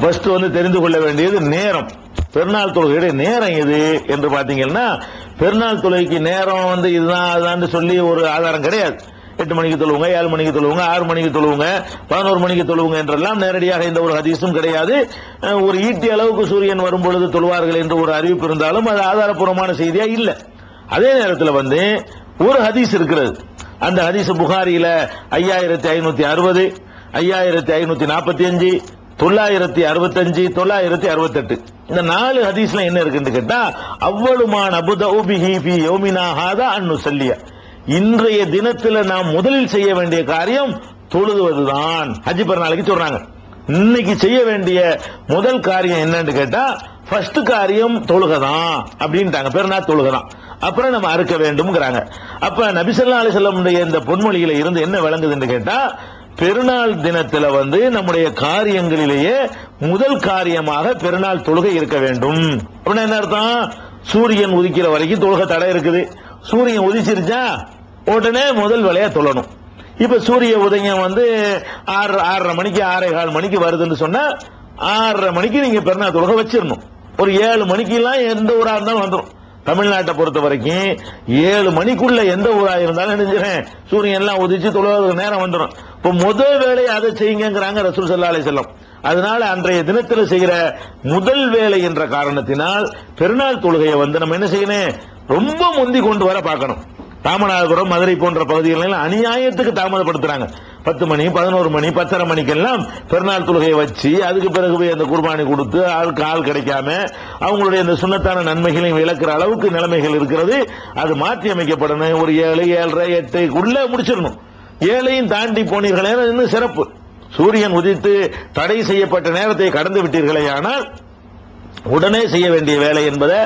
First வந்து தெரிந்து கொள்ள வேண்டியது நேரம். பெருநாள் தொழுகையுடைய நேரம் எது என்று பாத்தீங்கன்னா பெருநாள் தொழுகைக்கு நேரம் வந்து இதுதான் அதுதான் சொல்லி ஒரு ஆதாரம் கிடையாது. எட்டு மணிக்கு தொழுவுங்க ஏழு மணிக்கு தொழுவுங்க ஆறு மணிக்கு தொழுவுங்க பதினோரு மணிக்கு தொழுவுங்க என்றெல்லாம் நேரடியாக இந்த ஒரு ஹதீஸும் கிடையாது. ஒரு ஈட்டி அளவுக்கு சூரியன் வரும் பொழுது தொழுவார்கள் என்று ஒரு அறிவிப்பு இருந்தாலும் அது ஆதாரப்பூர்வமான செய்தியா இல்ல. அதே நேரத்தில் வந்து ஒரு ஹதீஸ் இருக்கிறது. அந்த ஹதீஸ் புகாரியில ஐயாயிரத்தி ஐநூத்தி அறுபது ஐயாயிரத்தி ஐநூத்தி நாற்பத்தி அஞ்சு தொள்ளாயிரத்தி அறுபத்தஞ்சு தொள்ளாயிரத்தி அறுபத்தெட்டு. இந்த நாலு ஹதீஸ்ல என்ன இருக்குன்னு கேட்டா அவ்வளவுமான அபுதௌபிஹி ஃபி யௌமினா ஹாதா அன்னு சொல்லிய இன்றைய தினத்துல நாம் முதலில் செய்ய வேண்டிய காரியம் தொழுதுவதுதான். ஹஜி பெருநாளைக்கு சொல்றாங்க. இன்னைக்கு செய்ய வேண்டிய முதல் காரியம் என்னன்னு கேட்டா ஃபர்ஸ்ட் காரியம் தொழுகதான் அப்படின்ட்டாங்க. பெருநாள் தொழுகதான். அப்புறம் நம்ம அறுக்க வேண்டும்ங்கிறாங்க. அப்ப நபிசல்லா அலிசல்லமுடைய இந்த பொன்மொழியில இருந்து என்ன விளங்குதுன்னு கேட்டா பெருநாள் தினத்துல வந்து நம்முடைய காரியங்களிலேயே முதல் காரியமாக பெருநாள் தொழுகை இருக்க வேண்டும். அப்படின்னா என்ன அர்த்தம்? சூரியன் உதிக்கிற வரைக்கும் தொழுகை தடை இருக்குது. சூரியன் உதிச்சிருச்சா? உடனே முதல் வேலையா தொழணும். இப்ப சூரிய உதயம் வந்து ஆறு ஆறரை மணிக்கு ஆறே கால் மணிக்கு வருதுன்னு சொன்னா ஆறரை மணிக்கு நீங்க பெருநாள் தொழுகை வச்சிடணும் ஒரு ஏழு மணிக்கு எல்லாம் எந்த ஊரா இருந்தாலும் வந்துடும் தமிழ்நாட்டை பொறுத்த வரைக்கும் ஏழு மணிக்குள்ள எந்த ஊரா இருந்தாலும் நினைஞ்சிடறேன் சூரியன் எல்லாம் உதிச்சு தொழுவதற்கு நேரம் வந்துடும் இப்ப முதல் வேலையை அதை செய்யுங்கிறாங்க ரசூல் சல்லா அலி செல்லம் அதனால அன்றைய தினத்தில் செய்கிற முதல் வேலை என்ற காரணத்தினால் பெருநாள் தொழுகையை வந்து நம்ம என்ன செய்யணும்? ரொம்ப முந்தி கொண்டு வர பார்க்கணும். ராமநாதபுரம் மதுரை போன்ற பகுதிகளில் அநியாயத்துக்கு தாமதப்படுத்துறாங்க. பத்து மணி பதினோரு மணி பத்தரை மணிக்கெல்லாம் பெருநாள் தொழுகையை வச்சு அதுக்கு பிறகு போய் அந்த குர்பானி கொடுத்து ஆளுக்கு ஆள் கிடைக்காம அவங்களுடைய அந்த சுண்ணத்தான நன்மைகளையும் இழக்கிற அளவுக்கு நிலைமைகள் இருக்கிறது. அது மாற்றி அமைக்கப்படணும். ஒரு ஏழு ஏழரை எட்டுக்குள்ள முடிச்சிடணும். ஏழையும் தாண்டி போனீர்களே இன்னும் சிறப்பு. சூரியன் உதித்து தடை செய்யப்பட்ட நேரத்தை கடந்து விட்டீர்களே ஆனால் உடனே செய்ய வேண்டிய வேலை என்பதை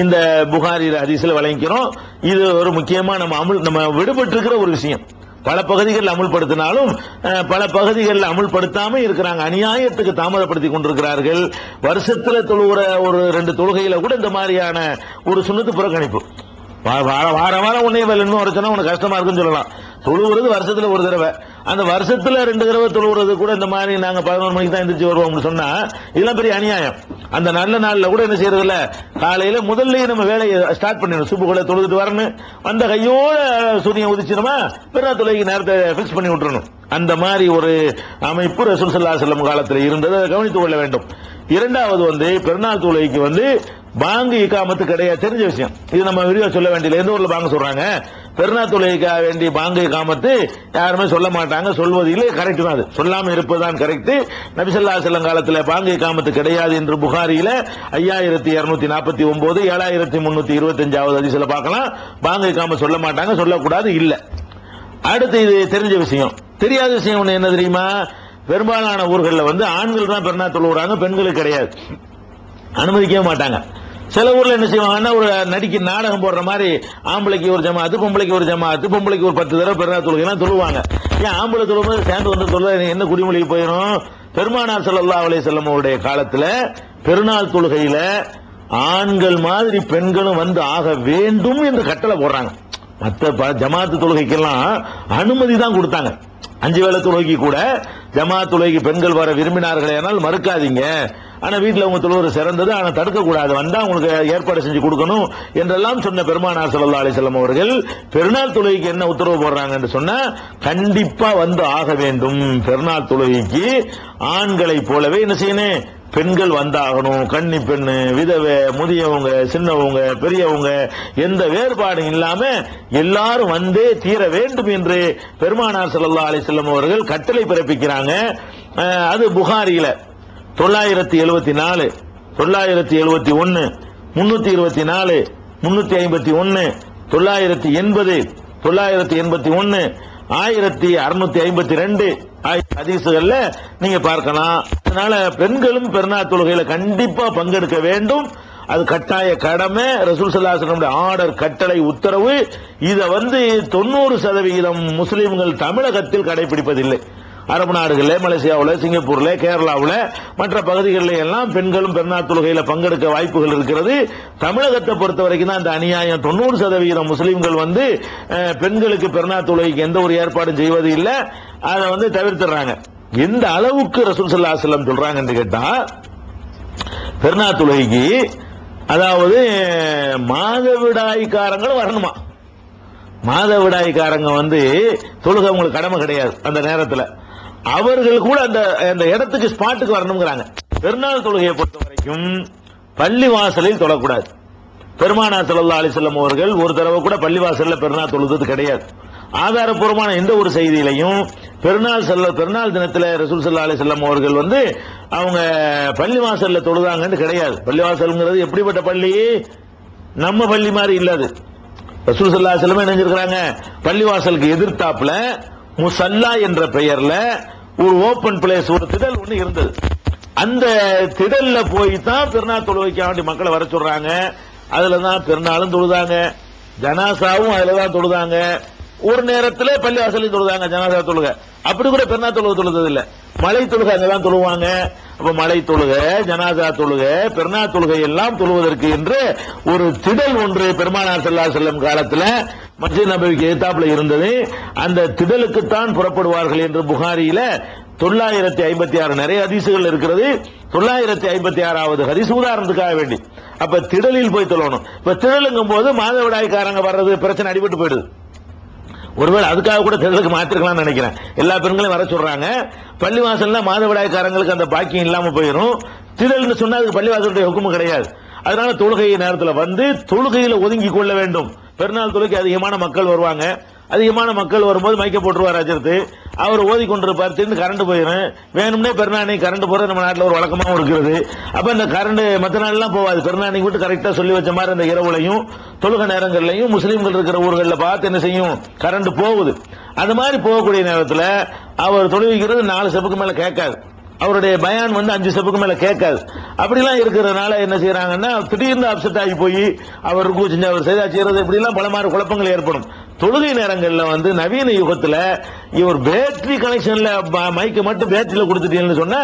இந்த புகாரி அதிசல வழங்கிக்கிறோம். இது ஒரு முக்கியமா நம்ம அமுல் நம்ம விடுபட்டு இருக்கிற ஒரு விஷயம். பல பகுதிகளில் அமுல்படுத்தினாலும் பல பகுதிகளில் அமுல்படுத்தாம இருக்கிறாங்க. அநியாயத்துக்கு தாமதப்படுத்தி கொண்டிருக்கிறார்கள். வருஷத்துல தொழுகிற ஒரு ரெண்டு தொழுகையில கூட இந்த மாதிரியான ஒரு சுண்ணத்து புறக்கணிப்பு. வார வார வாரம் உன்னே வேலை இன்னும் வர சொன்னா உனக்கு கஷ்டமா இருக்குன்னு சொல்லலாம். தொழுவுறது வருஷத்துல ஒரு தடவை. அந்த வருஷத்துல ரெண்டு தடவை தொழுவுறது கூட இந்த மாதிரி நாங்க பதினோரு மணிக்கு தான் எந்திரிச்சு வருவோம்னு சொன்னா இதெல்லாம் பெரிய அநியாயம். அந்த நல்ல நாள்ல கூட என்ன செய்யறது இல்ல காலையில முதல்லயே நம்ம வேலையை ஸ்டார்ட் பண்ணிடணும். சுப்புகளை தொழுதுட்டு வரணும். வந்த கையோட சூரியன் உதிச்சிருமா பிறகு தொலைக்கு நேரத்தை பிக்ஸ் பண்ணி விட்டுறணும். அந்த மாதிரி ஒரு அமைப்பு ரசூல் சல்லா செல்லம் காலத்தில் இருந்ததை கவனித்துக் கொள்ள வேண்டும். இரண்டாவது வந்து பெருநாள் தொழுகைக்கு வந்து பாங்கு இக்காமத்து கிடையாது. தெரிஞ்ச விஷயம். இது நம்ம விரிவா சொல்ல வேண்டியது எந்த ஊர்ல பாங்க சொல்றாங்க? பெருநா தொழுகைக்காக வேண்டிய பாங்கு காமத்து யாருமே சொல்ல மாட்டாங்க. சொல்வது இல்லை கரெக்ட் தான் அது. சொல்லாம இருப்பதுதான் கரெக்ட் நபிசல்லா செல்லம் காலத்தில் பாங்கு காமத்து கிடையாது என்று புகாரியில ஐயாயிரத்தி இருநூத்தி நாற்பத்தி ஒன்பது ஏழாயிரத்தி முன்னூத்தி இருபத்தஞ்சாவது அதிசல பார்க்கலாம். பாங்கு இக்காம சொல்ல மாட்டாங்க சொல்லக்கூடாது இல்ல. அடுத்து இது தெரிஞ்ச விஷயம். தெரியாத விஷயம் ஒண்ணு என்ன தெரியுமா? பெரும்பாலான ஊர்களில் வந்து ஆண்கள் தான் பெருநாள் தொழுகிறாங்க பெண்களுக்கு கிடையாது. அனுமதிக்கவே மாட்டாங்க. சில ஊர்ல என்ன செய்வாங்கன்னா ஒரு நடிக்க நாடகம் போடுற மாதிரி ஆம்பளைக்கு ஒரு ஜமாத்து பொம்பளைக்கு ஒரு ஜமாத்து பொம்பளைக்கு ஒரு பத்து தடவை பெருநாள் தொழுகைலாம் தொழுவாங்க. ஏன் ஆம்பளை தொழும்போது சேர்ந்து வந்து தொழுவ என்ன குடிமொழிக்கு போயிடும் பெருமானார் சல்லா அலே செல்லம் அவருடைய காலத்துல பெருநாள் தொழுகையில ஆண்கள் மாதிரி பெண்களும் வந்து ஆக வேண்டும் என்று கட்டளை போடுறாங்க. மற்ற ப- ஜமாத்து தொழுகைக்கெல்லாம் அனுமதி தான் கொடுத்தாங்க. அஞ்சு வேளை தொழுகைக்கு கூட ஜமாத் பெண்கள் வர விரும்பினார்களே ஆனால் மறுக்காதீங்க. ஆனா வீட்டில் உங்க தொழுவது சிறந்தது ஆனா தடுக்கக்கூடாது. வந்தா உங்களுக்கு ஏற்பாடு செஞ்சு கொடுக்கணும் என்றெல்லாம் சொன்ன பெருமானார் சல்லா அலைஹி அவர்கள் பெருநாள் தொழுகைக்கு என்ன உத்தரவு போடுறாங்கன்னு சொன்னா கண்டிப்பா வந்து ஆக வேண்டும். பெருநாள் தொழுகைக்கு ஆண்களை போலவே என்ன செய்யணும்? பெண்கள் வந்தாகணும் கன்னி பெண்ணு விதவை முதியவங்க சின்னவங்க பெரியவங்க எந்த வேறுபாடும் இல்லாம எல்லாரும் வந்தே தீர வேண்டும் என்று பெருமானார் சல்லா அலிசல்லம் அவர்கள் கட்டளை பிறப்பிக்கிறாங்க. அது புகாரியில. தொள்ளாயிரத்தி எழுபத்தி நாலு தொள்ளாயிரத்தி எழுபத்தி ஒன்னு முன்னூத்தி இருபத்தி நாலு முன்னூத்தி ஐம்பத்தி ஒன்னு தொள்ளாயிரத்தி எண்பது தொள்ளாயிரத்தி எண்பத்தி ஒன்னு ஆயிரத்தி அறுநூத்தி ஐம்பத்தி ரெண்டு ஹதீசுகள்ல நீங்க பார்க்கலாம். அதனால பெண்களும் பெருநாள் தொழுகையில கண்டிப்பா பங்கெடுக்க வேண்டும். அது கட்டாய கடமை. ரசூல் சல்லாசனுடைய ஆர்டர் கட்டளை உத்தரவு. இதை வந்து தொண்ணூறு சதவிகிதம் முஸ்லிம்கள் தமிழகத்தில் கடைபிடிப்பதில்லை. அரபு நாடுகளில் மலேசியாவில் சிங்கப்பூர்ல கேரளாவில் மற்ற பகுதிகளில் எல்லாம் பெண்களும் பெருநாள் தொழுகையில் பங்கெடுக்க வாய்ப்புகள் இருக்கிறது. தமிழகத்தை பொறுத்த வரைக்கும் தான் இந்த அநியாயம். தொண்ணூறு சதவீதம் முஸ்லீம்கள் வந்து பெண்களுக்கு பெருநாள் தொழுகைக்கு எந்த ஒரு ஏற்பாடும் செய்வது இல்லை. அதை வந்து தவிர்த்துறாங்க எந்த அளவுக்கு ரசூல் செல்லம் அலைஹி சொல்றாங்கன்னு கேட்டா பெருநாள் தொழுகைக்கு அதாவது மாதவிடாய்க்காரங்களும் வரணுமா? மாதவிடாய்க்காரங்க வந்து தொழுக அவங்களுக்கு கடமை கிடையாது அந்த நேரத்தில். அவர்கள் கூட அந்த அந்த இடத்துக்கு ஸ்பாட்டுக்கு வரணுங்கிறாங்க பெருநாள் தொழுகையை பொறுத்த வரைக்கும் பள்ளி வாசலில் தொழக்கூடாது. பெருமானா சல்லா அலிசல்லம் அவர்கள் ஒரு தடவை கூட பள்ளிவாசல்ல பெருநாள் தொழுது கிடையாது. ஆதாரப்பூர்வமான எந்த ஒரு செய்தியிலையும் பெருநாள் செல்ல பெருநாள் தினத்தில் ரசூல் சல்லா அலைஹி அவர்கள் வந்து அவங்க பள்ளிவாசல்ல தொழுதாங்கன்னு கிடையாது. பள்ளிவாசல்ங்கிறது எப்படிப்பட்ட பள்ளி? நம்ம பள்ளி மாதிரி இல்லாது. ரசூல் ஸல்லல்லாஹு அலைஹி பள்ளிவாசலுக்கு எதிர்த்தாப்புல முசல்லா என்ற பெயர்ல ஒரு ஓபன் பிளேஸ் ஒரு திடல் ஒண்ணு இருந்தது. அந்த திடல்ல போய் தான் பெருநாள் வைக்க வேண்டி மக்களை வர சொல்றாங்க. அதுல தான் பெருநாளும் தொழுதாங்க. ஜனாசாவும் அதுல தான் தொழுதாங்க. ஒரு நேரத்துல பள்ளிவாசலையும் தொழுதாங்க ஜனாசா தொழுக. அப்படி கூட பெருநாள் தொழுக தொழுதது இல்ல மலை தொழுக அங்கதான் தொழுவாங்க. அப்ப மலை தொழுக ஜனாதா தொழுக பெருநா தொழுகை எல்லாம் தொழுவதற்கு என்று ஒரு திடல் ஒன்று பெருமானார் செல்லா செல்லும் காலத்தில் மஸ்ஜித் நபிக்கு எதிர்த்தாப்புல இருந்தது. அந்த திடலுக்குத்தான் புறப்படுவார்கள் என்று புகாரியில தொள்ளாயிரத்தி ஐம்பத்தி ஆறு நிறைய ஹதீசுகள் இருக்கிறது. தொள்ளாயிரத்தி ஐம்பத்தி ஆறாவது ஹரிசு உதாரணத்துக்காக வேண்டி. அப்ப திடலில் போய் தொழணும். இப்ப திடலுங்கும் போது மாதவிடாய்க்காரங்க வர்றது பிரச்சனை அடிபட்டு போயிடுது. ஒருவேளை அதுக்காக கூட தேர்தலுக்கு மாத்திருக்கலாம்னு நினைக்கிறேன். எல்லா பெண்களையும் வர சொல்றாங்க. பள்ளிவாசல்ல மாதவிடாய்க்காரங்களுக்கு அந்த பாக்கியம் இல்லாம போயிடும் திடல்னு சொன்னா அதுக்கு பள்ளிவாசலுடைய ஹுக்குமு கிடையாது. அதனால தொழுகை நேரத்தில் வந்து தொழுகையில ஒதுங்கி கொள்ள வேண்டும். பெருநாள் தொழுகை அதிகமான மக்கள் வருவாங்க. அதிகமான மக்கள் வரும்போது மைக்க போட்டுருவார் அஜர்த்து அவர் ஓதி கொண்டிருப்பார் திடீர்னு கரண்ட் போயிடும் வேணும்னே பெருநாணி கரண்ட் போகிறது நம்ம நாட்டில் ஒரு வழக்கமாகவும் இருக்கிறது. அப்போ இந்த கரண்ட் மற்ற நாள்லாம் போகாது. பெருநாணிக்கு விட்டு கரெக்டாக சொல்லி வச்ச மாதிரி அந்த இரவுலையும் தொழுக நேரங்கள்லையும் முஸ்லீம்கள் இருக்கிற ஊர்களில் பார்த்து என்ன செய்யும்? கரண்ட் போகுது. அந்த மாதிரி போகக்கூடிய நேரத்தில் அவர் தொழுவிக்கிறது நாலு செப்புக்கு மேலே கேட்காது. அவருடைய பயான் வந்து அஞ்சு ஸ்டெப்புக்கு மேல கேட்காது. அப்படிலாம் இருக்கிறதுனால என்ன செய்யறாங்கன்னா திடீர்னு அப்செட் ஆகி போய் அவர் ருக்கு செஞ்சு அவர் செய்தா செய்யறது இப்படிலாம் பல மாதிரி குழப்பங்கள் ஏற்படும். தொழுகை நேரங்களில் வந்து நவீன யுகத்தில் இவர் பேட்டரி கனெக்ஷன்ல மைக்கை மட்டும் பேட்டரியில கொடுத்துட்டீங்கன்னு சொன்னா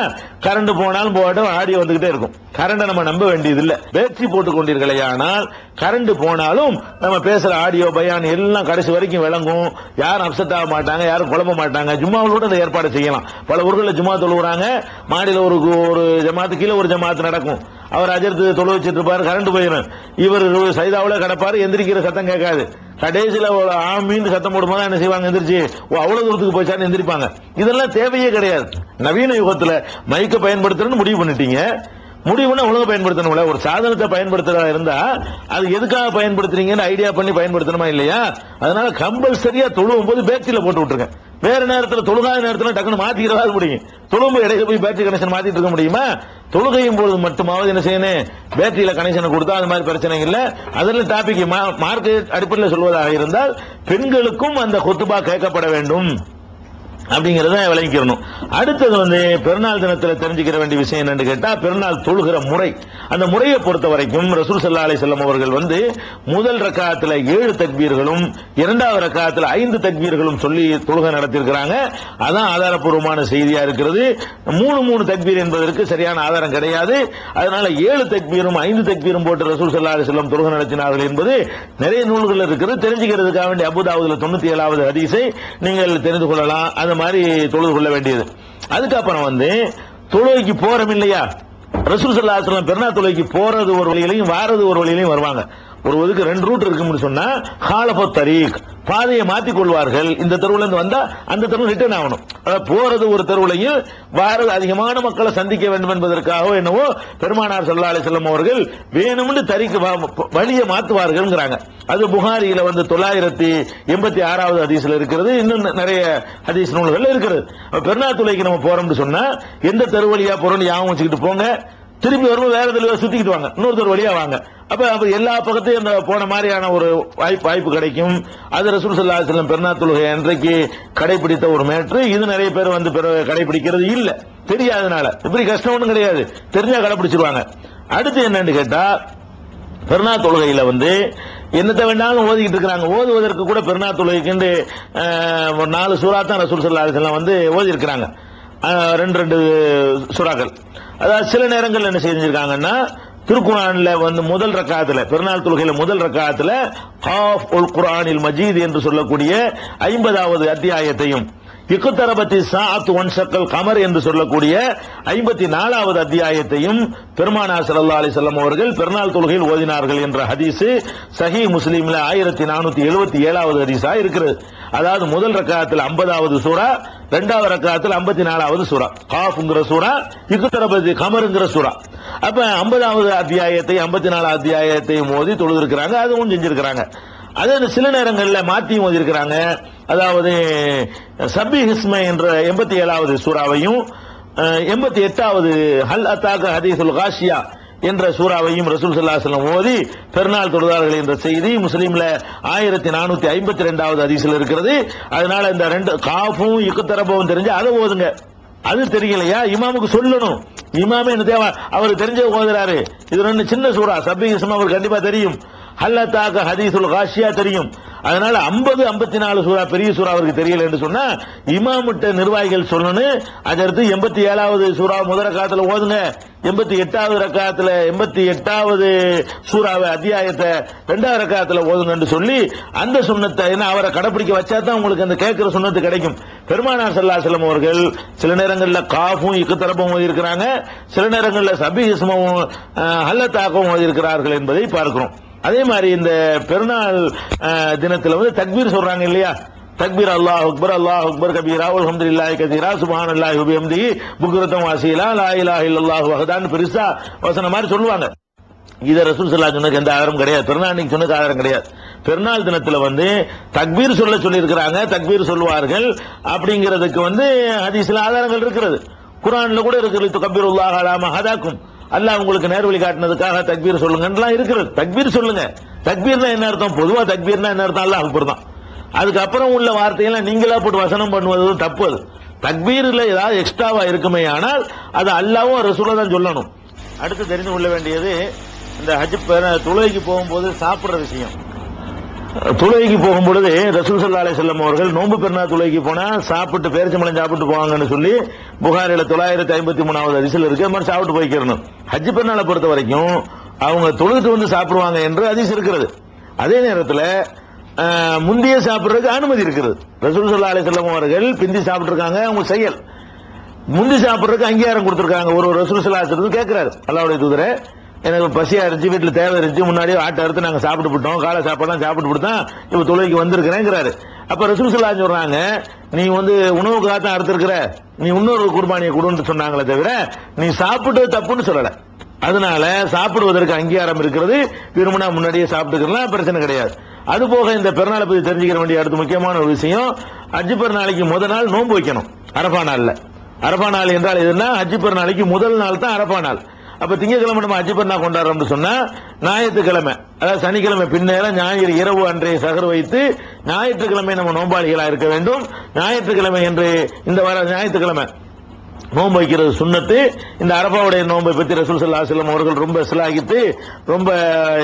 கரண்ட் போனாலும் போகட்டும் ஆடியோ வந்துகிட்டே இருக்கும். கரண்டை நம்ம நம்ப வேண்டியது இல்லை பேட்டரி போட்டுக் கொண்டீர்களே ஆனால் கரண்ட் போனாலும் நம்ம பேசுற ஆடியோ பயான் எல்லாம் கடைசி வரைக்கும் விளங்கும். யாரும் அப்செட் ஆக மாட்டாங்க யாரும் குழம்ப மாட்டாங்க. ஜும்மாவோட இந்த ஏற்பாடு செய்யலாம். பல ஊர்களில் ஜும்மா தொழுகிறாங்க மாடியில் ஒரு ஒரு ஜமாத்து கீழே ஒரு ஜமாத்து நடக்கும். அவர் அஜர்த்து தொழு வச்சிட்டு இருப்பாரு கரண்ட் போயிடும் இவர் சைதாவில் கிடப்பாரு எந்திரிக்கிற சத்தம் கேட்காது. கடைசியில் ஒரு ஆமீன் சத்தம் போடும்போது என்ன செய்வாங்க எந்திரிச்சு ஓ அவ்வளோ தூரத்துக்கு போச்சான்னு எந்திரிப்பாங்க. இதெல்லாம் தேவையே கிடையாது. நவீன யுகத்தில் மைக்கை பயன்படுத்துறேன்னு முடிவு பண்ணிட்டீங்க. முடிவுனா ஒழுங்கா பயன்படுத்தணும்ல. ஒரு சாதனத்தை பயன்படுத்துறதா இருந்தா அது எதுக்காக பயன்படுத்துறீங்கன்னு ஐடியா பண்ணி பயன்படுத்தணுமா இல்லையா? அதனால கம்பல்சரியா தொழுவும் போது பேச்சில போட்டு விட்டுருங்க. வேற நேரத்தில் தொழுகாத நேரத்தில் டக்குன்னு மாத்திக்கிறதா முடியும். தொழும்பு இடையில போய் பேட்டரி கனெக்ஷன் மாத்திட்டு இருக்க முடியுமா? தொழுகையும் பொழுது மட்டுமாவது என்ன செய்யணும்? பேட்டரியில கனெக்ஷன் கொடுத்தா அது மாதிரி பிரச்சனை இல்லை. அதில் டாபிக் மார்க்கெட் அடிப்படையில் சொல்வதாக இருந்தால் பெண்களுக்கும் அந்த கொத்துபா கேட்கப்பட வேண்டும். அப்படிங்கறத விளங்கிக்கிறணும் அடுத்தது வந்து பெருநாள் தினத்துல தெரிஞ்சுக்கிற வேண்டிய விஷயம் என்னன்னு கேட்டா பெருநாள் தொழுகிற முறை. அந்த முறையை பொறுத்த வரைக்கும் ரசூல் சல்லா அலி செல்லம் அவர்கள் வந்து முதல் ரக்காத்துல ஏழு தக்பீர்களும் இரண்டாவது ரக்காத்துல ஐந்து தக்பீர்களும் சொல்லி தொழுகை நடத்தியிருக்கிறாங்க. அதான் ஆதாரப்பூர்வமான செய்தியா இருக்கிறது. மூணு மூணு தக்பீர் என்பதற்கு சரியான ஆதாரம் கிடையாது. அதனால ஏழு தக்பீரும் ஐந்து தக்பீரும் போட்டு ரசூல் சல்லா அலி செல்லம் தொழுகை நடத்தினார்கள் என்பது நிறைய நூல்கள் இருக்கிறது. தெரிஞ்சுக்கிறதுக்காக வேண்டிய அபுதாவதுல தொண்ணூத்தி ஏழாவது ஹதீஸை நீங்கள் தெரிந்து கொள்ளலாம். அது மாதிரி தொழுது கொள்ள வேண்டியது. அதுக்கப்புறம் வந்து தொழுகைக்கு போறோம் இல்லையா? ரசூல் சல்லா அலைஹி தொழுகைக்கு போறது ஒரு வழியிலையும் வாரது ஒரு வழியிலையும் வருவாங்க. ஒருவருக்கு ரெண்டு ரூட் இருக்கும்னு சொன்னா ஹாலபோ தரீக் பாதையை மாத்திக் கொள்வார்கள். இந்த தெருவுல இருந்து வந்தா அந்த தெருவு ரிட்டர்ன் ஆகணும். போறது ஒரு தெருவுலையும் வாரது அதிகமான மக்களை சந்திக்க வேண்டும் என்பதற்காக என்னவோ பெருமானார் ஸல்லல்லாஹு செல்லம் அவர்கள் வேணும்னு தறிக்கு வழியை மாத்துவார்கள்ங்கிறாங்க. அது புகாரியில வந்து தொள்ளாயிரத்தி எண்பத்தி ஆறாவது ஹதீஸ்ல இருக்கிறது. இன்னும் நிறைய ஹதீஸ் நூல்கள் இருக்கிறது பெருநாத்துலைக்கு துளைக்கு நம்ம போறோம்னு சொன்னா எந்த தெருவழியா போறோம்னு ஞாபகம் வச்சுக்கிட்டு போங்க. திரும்பி வரும்போது வேற இதில் சுத்திக்கிட்டு வாங்க. இன்னொருத்தர் வழியா வாங்க. அப்ப அப்ப எல்லா பக்கத்தையும் அந்த போன மாதிரியான ஒரு வாய்ப்பு வாய்ப்பு கிடைக்கும். அது ரசூல் சல்லா செல்லம் பெருநா தொழுகை அன்றைக்கு கடைபிடித்த ஒரு மேட்ரு. இது நிறைய பேர் வந்து பிற- கடைபிடிக்கிறது இல்ல. தெரியாதனால. இப்படி கஷ்டம் ஒன்றும் கிடையாது. தெரிஞ்சா கடைபிடிச்சிருவாங்க. அடுத்து என்னன்னு கேட்டா பெருநா தொழுகையில வந்து என்னத்தை வேண்டாலும் ஓதிக்கிட்டு இருக்கிறாங்க. ஓதுவதற்கு கூட பெருநா தொழுகைக்கு ஒரு நாலு சூறா தான் ரசூல் சல்லா செல்லம் வந்து ஓதி இருக்கிறாங்க ரெண்டு ரெண்டு சுறாக்கள். அதாவது சில நேரங்கள் என்ன செஞ்சிருக்காங்கன்னா திருக்குறான்ல வந்து முதல் ரக்காத்துல பெருநாள் தொழுகையில முதல் ரக்காத்துல ஹாஃப் உல் குரானில் மஜீத் என்று சொல்லக்கூடிய ஐம்பதாவது அத்தியாயத்தையும் இக்குத்தரபத்தி சாத் ஒன்சக்கல் கமர் என்று சொல்லக்கூடிய ஐம்பத்தி நாலாவது அத்தியாயத்தையும் பெருமானா சல்லா அலைஹி அவர்கள் பெருநாள் தொழுகையில் ஓதினார்கள் என்ற ஹதீஸ் சஹி முஸ்லீம்ல ஆயிரத்தி நானூத்தி எழுபத்தி ஏழாவது ஹதீஸா இருக்கிறது. அதாவது முதல் ரக்காத்தில் ஐம்பதாவது சூறா ரெண்டாவது ரக்காத்தில் ஐம்பத்தி நாலாவது சூறா. காஃப்ங்கிற சூறா இக்குத்தரபதி கமருங்கிற சூறா. அப்ப ஐம்பதாவது அத்தியாயத்தை ஐம்பத்தி நாலு அத்தியாயத்தையும் மோதி தொழுதிருக்கிறாங்க அதுவும் செஞ்சிருக்கிறாங்க. அது சில நேரங்களில் மாற்றியும் ஓதிருக்கிறாங்க அதாவது சபி ஹிஸ்ம என்ற எண்பத்தி ஏழாவது சூறாவையும் எண்பத்தி எட்டாவது ஹல் அத்தாக்க ஹதீசுல் காஷியா என்ற சூறாவையும் ரசூல் ஸல்லல்லாஹு ஓதி பெருநாள் தொழுதார்கள் என்ற செய்தி முஸ்லீம்ல ஆயிரத்தி நானூத்தி ஐம்பத்தி ரெண்டாவது அதிசல் இருக்கிறது. அதனால இந்த ரெண்டு காஃபும் இக்குத்தரபவும் தெரிஞ்சு அதை ஓதுங்க. அது தெரியலையா? இமாமுக்கு சொல்லணும். இமாமே என்ன தேவை அவர் தெரிஞ்ச ஓதுறாரு. இது ரெண்டு சின்ன சூறா. சபி இஸ்மா அவருக்கு கண்டிப்பா தெரியும். ஹல்லத்தாக்க ஹதீசுல் காஷியா தெரியும். அதனால 50 54 நாலு சூறா பெரிய சூறா அவருக்கு தெரியல என்று சொன்னா இமாமுட்ட நிர்வாகிகள் சொல்லணும் அதற்கு எண்பத்தி ஏழாவது சூறா முதல் காலத்துல ஓதுங்க எண்பத்தி எட்டாவது ரக்காத்துல எண்பத்தி எட்டாவது சூறாவை அத்தியாயத்தை ரெண்டாவது ரக்காத்துல ஓதுங்கன்னு சொல்லி அந்த சுண்ணத்தை ஏன்னா அவரை கடைப்பிடிக்க வச்சா தான் உங்களுக்கு அந்த கேட்கிற சுண்ணத்து கிடைக்கும். பெருமானார் ஸல்லல்லாஹு அவர்கள் சில நேரங்களில் காஃபும் இக்குத்தரப்பும் ஓதியிருக்கிறாங்க. சில நேரங்களில் சபி இஸ்மவும் ஹல்லத்தாகவும் ஓதியிருக்கிறார்கள் என்பதை பார்க்கிறோம். அதே மாதிரி இந்த பெருநாள் அஹ், தினத்துல வந்து தக்பீர் சொல்றாங்க இல்லையா? தக்பீர் அல்லாஹ் அக்பர் அல்லாஹ் அக்பர் கபீரா இல்லாஹி கதீரா சுப்ஹானல்லாஹி வபிஹம்திஹி புக்ரத்தம் வாசிலா லா இலாஹ இல்லாஹ் வஹதான் பெருசா வசனம் மாதிரி சொல்லுவாங்க. இத ரசூல் ஸல்லல்லாஹு சொன்னதுக்கு எந்த ஆதாரம் கிடையாது. பெருநாள் அன்னைக்கு சொன்னதுக்கு ஆதாரம் கிடையாது. பெருநாள் தினத்துல வந்து தக்பீர் சொல்ல சொல்லியிருக்கிறாங்க தக்பீர் சொல்லுவார்கள் அப்படிங்கிறதுக்கு வந்து ஹதீஸ்ல ஆதாரங்கள் இருக்கிறது. குரான்ல கூட இருக்கிறது கபீருல்லாஹ் அலாம ஹதாக்கும். அல்லாஹ் உங்களுக்கு நேர்வழி காட்டினதுக்காக தக்பீர் சொல்லுங்கலாம் இருக்கிறது. தக்பீர் சொல்லுங்க. தக்பீர்னா என்ன அர்த்தம்? பொதுவா தக்பீர்னா என்ன அர்த்தம்? அல்லாஹ் அக்பர் தான் அதுக்கப்புறம் உள்ள வார்த்தையெல்லாம் நீங்களா போட்டு வசனம் பண்ணுவது தப்பு அது. தக்பீர்ல ஏதாவது எக்ஸ்ட்ராவா இருக்குமே ஆனால் அது அல்லாவும் ரசூலா தான் சொல்லணும். அடுத்து தெரிந்து கொள்ள வேண்டியது இந்த ஹஜ் துளைக்கு போகும்போது சாப்பிடுற விஷயம். துளைக்கு போகும்பொழுது ரசூல் சல்லா அலிசல்லம் அவர்கள் நோன்பு பெருநாள் துளைக்கு போனா சாப்பிட்டு பேரிச்சம்பளம் சாப்பிட்டு போவாங்கன்னு சொல்லி புகாரில தொள்ளாயிரத்தி ஐம்பத்தி மூணாவது அதிசல் இருக்கு. மாதிரி சாப்பிட்டு போய்க்கிறணும். ஹஜ் பெண்ணால பொறுத்த வரைக்கும் அவங்க தொழுதுட்டு வந்து சாப்பிடுவாங்க என்று அதிசம் இருக்கிறது. அதே நேரத்தில் முந்தைய சாப்பிட்றதுக்கு சாப்பிடுறதுக்கு அனுமதி இருக்கிறது ரசூல் சல்லா அலிசல்லம் அவர்கள் பிந்தி சாப்பிட்ருக்காங்க அவங்க செயல் முந்தி சாப்பிடுறதுக்கு அங்கீகாரம் கொடுத்துருக்காங்க. ஒரு ரசூல் சலாசத்து கேட்கிறாரு அல்லாவுடைய தூதரை எனக்கு பசியா இருந்துச்சு வீட்டில் தேவை இருந்துச்சு முன்னாடியே ஆட்டை அறுத்து நாங்கள் சாப்பிட்டு விட்டோம். காலை சாப்பாடு சாப்பிட்டு விட்டுதான் இப்போ தொழிலுக்கு வந்திருக்கிறேங்கிறாரு. அப்போ ரசூல் சொல்கிறாங்க சொல்றாங்க நீ வந்து உணவுக்காக தான் அறுத்திருக்கிற நீ இன்னொரு குர்பானியை கொடுன்னு சொன்னாங்களே தவிர நீ சாப்பிட்டது தப்புன்னு சொல்லலை. அதனால சாப்பிடுவதற்கு அங்கீகாரம் இருக்கிறது விரும்பினா முன்னாடியே சாப்பிட்டுக்கலாம் பிரச்சனை கிடையாது. அது போக இந்த பெருநாளை பத்தி தெரிஞ்சுக்கிற வேண்டிய அடுத்த முக்கியமான ஒரு விஷயம் அஜி பெருநாளைக்கு முத நாள் நோன்பு வைக்கணும் அரபா நாள்ல. அரபா நாள் என்றால் எதுனா அஜி பெருநாளைக்கு முதல் நாள் தான் அரபா நாள். அப்ப திங்கக்கிழமை நம்ம ஹஜ்ஜி பெருநாள் கொண்டாடுறோம்னு சொன்னா ஞாயிற்றுக்கிழமை அதாவது சனிக்கிழமை பின்னேற ஞாயிறு இரவு அன்றைய சகர் வைத்து ஞாயிற்றுக்கிழமை நம்ம நோம்பாளிகளா இருக்க வேண்டும். ஞாயிற்றுக்கிழமை என்று இந்த வார ஞாயிற்றுக்கிழமை நோன்பு வைக்கிறது சுண்ணத்து. இந்த அரபாவுடைய நோன்பை பற்றி ரசூல் சல்லா செல்லம் அவர்கள் ரொம்ப சிலாகித்து ரொம்ப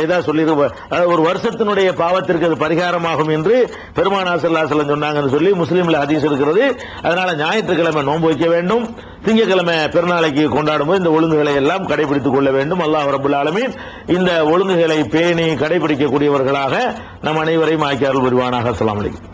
இதாக சொல்லி அதாவது ஒரு வருஷத்தினுடைய பாவத்திற்கு அது பரிகாரமாகும் என்று பெருமானா சல்லா செல்லம் சொன்னாங்கன்னு சொல்லி முஸ்லீமில் அதிகம் இருக்கிறது. அதனால ஞாயிற்றுக்கிழமை நோன்பு வைக்க வேண்டும். திங்கக்கிழமை பெருநாளைக்கு கொண்டாடும் போது இந்த ஒழுங்குகளை எல்லாம் கடைபிடித்துக் கொள்ள வேண்டும். அல்லாஹ் ரபுல் ஆலமீன் இந்த ஒழுங்குகளை பேணி கடைபிடிக்கக்கூடியவர்களாக நம் அனைவரையும் ஆக்கியார்கள் வருவானாக அஸ்லாம் அலைக்கும்.